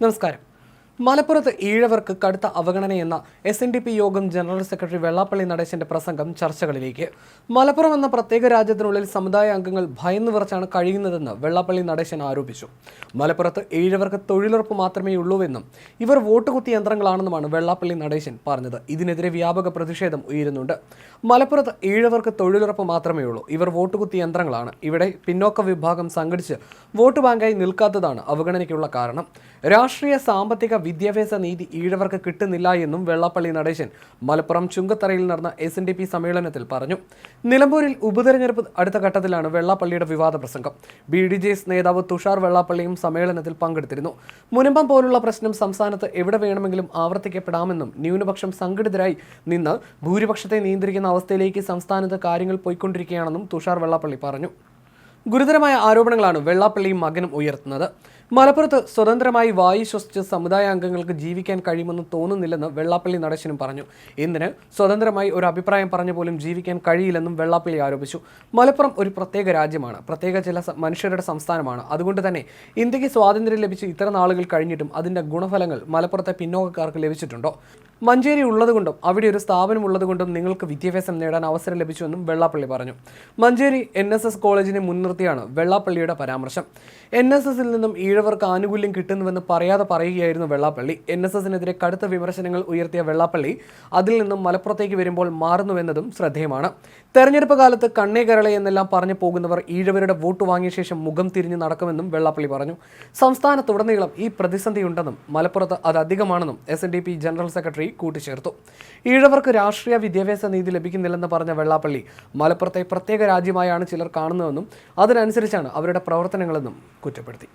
നമസ്കാരം മലപ്പുറത്ത് ഈഴവർക്ക് കടുത്ത അവഗണനയെന്ന എസ് എൻ ഡി പി യോഗം ജനറൽ സെക്രട്ടറി വെള്ളാപ്പള്ളി നടേശന്റെ പ്രസംഗം ചർച്ചകളിലേക്ക്. മലപ്പുറം എന്ന പ്രത്യേക രാജ്യത്തിനുള്ളിൽ സമുദായ അംഗങ്ങൾ ഭയന്നു വിറച്ചാണ് കഴിയുന്നതെന്ന് വെള്ളാപ്പള്ളി നടേശൻ ആരോപിച്ചു. മലപ്പുറത്ത് ഈഴവർക്ക് തൊഴിലുറപ്പ് മാത്രമേ ഉള്ളൂവെന്നും ഇവർ വോട്ട് കുത്തി യന്ത്രങ്ങളാണെന്നുമാണ് വെള്ളാപ്പള്ളി നടേശൻ പറഞ്ഞത്. ഇതിനെതിരെ വ്യാപക പ്രതിഷേധം ഉയരുന്നുണ്ട്. മലപ്പുറത്ത് ഈഴവർക്ക് തൊഴിലുറപ്പ് മാത്രമേ ഉള്ളൂ. ഇവർ വോട്ട് കുത്തി യന്ത്രങ്ങളാണ്. ഇവിടെ പിന്നോക്ക വിഭാഗം സംഘടിച്ച് വോട്ട് ബാങ്കായി നിൽക്കാത്തതാണ് അവഗണനയ്ക്കുള്ള കാരണം. രാഷ്ട്രീയ സാമ്പത്തിക വിദ്യാഭ്യാസ നീതി ഈഴവർക്ക് കിട്ടുന്നില്ല എന്നും വെള്ളാപ്പള്ളി നടേശൻ മലപ്പുറം ചുങ്കത്തറയിൽ നടന്ന എസ് എൻ ഡി പി സമ്മേളനത്തിൽ പറഞ്ഞു. നിലമ്പൂരിൽ ഉപതെരഞ്ഞെടുപ്പ് അടുത്ത ഘട്ടത്തിലാണ് വെള്ളാപ്പള്ളിയുടെ വിവാദ പ്രസംഗം. ബി ഡി ജെ എസ് നേതാവ് തുഷാർ വെള്ളാപ്പള്ളിയും സമ്മേളനത്തിൽ പങ്കെടുത്തിരുന്നു. മുനമ്പം പോലുള്ള പ്രശ്നം സംസ്ഥാനത്ത് എവിടെ വേണമെങ്കിലും ആവർത്തിക്കപ്പെടാമെന്നും ന്യൂനപക്ഷം സംഘടിതരായി നിന്ന് ഭൂരിപക്ഷത്തെ നിയന്ത്രിക്കുന്ന അവസ്ഥയിലേക്ക് സംസ്ഥാനത്ത് കാര്യങ്ങൾ പോയിക്കൊണ്ടിരിക്കുകയാണെന്നും തുഷാർ വെള്ളാപ്പള്ളി പറഞ്ഞു. ഗുരുതരമായ ആരോപണങ്ങളാണ് വെള്ളാപ്പള്ളിയും മകനും ഉയർത്തുന്നത്. മലപ്പുറത്ത് സ്വതന്ത്രമായി വായു ശ്വസിച്ച് സമുദായ അംഗങ്ങൾക്ക് ജീവിക്കാൻ കഴിയുമെന്ന് തോന്നുന്നില്ലെന്ന് വെള്ളാപ്പള്ളി നടേശനും പറഞ്ഞു. ഇന്നിന് സ്വതന്ത്രമായി ഒരു അഭിപ്രായം പറഞ്ഞു പോലും ജീവിക്കാൻ കഴിയില്ലെന്നും വെള്ളാപ്പള്ളി ആരോപിച്ചു. മലപ്പുറം ഒരു പ്രത്യേക രാജ്യമാണ്. പ്രത്യേക ചില മനുഷ്യരുടെ സംസ്ഥാനമാണ്. അതുകൊണ്ട് തന്നെ ഇന്ത്യയ്ക്ക് സ്വാതന്ത്ര്യം ലഭിച്ച് ഇത്ര നാളുകൾ കഴിഞ്ഞിട്ടും അതിന്റെ ഗുണഫലങ്ങൾ മലപ്പുറത്തെ പിന്നോക്കക്കാർക്ക് ലഭിച്ചിട്ടുണ്ടോ? മഞ്ചേരി ഉള്ളതുകൊണ്ടും അവിടെ ഒരു സ്ഥാപനം ഉള്ളതുകൊണ്ടും നിങ്ങൾക്ക് വിദ്യാഭ്യാസം നേടാൻ അവസരം ലഭിച്ചുവെന്നും വെള്ളാപ്പള്ളി പറഞ്ഞു. മഞ്ചേരി എൻ കോളേജിനെ മുൻനിർത്തിയാണ് വെള്ളാപ്പള്ളിയുടെ പരാമർശം. എൻ നിന്നും ഈഴവർക്ക് ആനുകൂല്യം കിട്ടുന്നുവെന്ന് പറയാതെ പറയുകയായിരുന്നു വെള്ളാപ്പള്ളി. എൻ എസ് എസിനെതിരെ കടുത്ത വിമർശനങ്ങൾ ഉയർത്തിയ വെള്ളാപ്പള്ളി അതിൽ നിന്നും മലപ്പുറത്തേക്ക് വരുമ്പോൾ മാറുന്നുവെന്നതും ശ്രദ്ധേയമാണ്. തെരഞ്ഞെടുപ്പ് കാലത്ത് കണ്ണേ കേരള എന്നെല്ലാം പറഞ്ഞു പോകുന്നവർ ഈഴവരുടെ വോട്ട് വാങ്ങിയ ശേഷം മുഖം തിരിഞ്ഞ് നടക്കുമെന്നും വെള്ളാപ്പള്ളി പറഞ്ഞു. സംസ്ഥാനത്തുടനീളം ഈ പ്രതിസന്ധിയുണ്ടെന്നും മലപ്പുറത്ത് അത് അധികമാണെന്നും S N D P general secretary കൂട്ടിച്ചേർത്തു. ഈഴവർക്ക് രാഷ്ട്രീയ വിദ്യാഭ്യാസ നീതി ലഭിക്കുന്നില്ലെന്ന് പറഞ്ഞ വെള്ളാപ്പള്ളി മലപ്പുറത്തെ പ്രത്യേക രാജ്യമായാണ് ചിലർ കാണുന്നതെന്നും അതിനനുസരിച്ചാണ് അവരുടെ പ്രവർത്തനങ്ങളെന്നും കുറ്റപ്പെടുത്തി.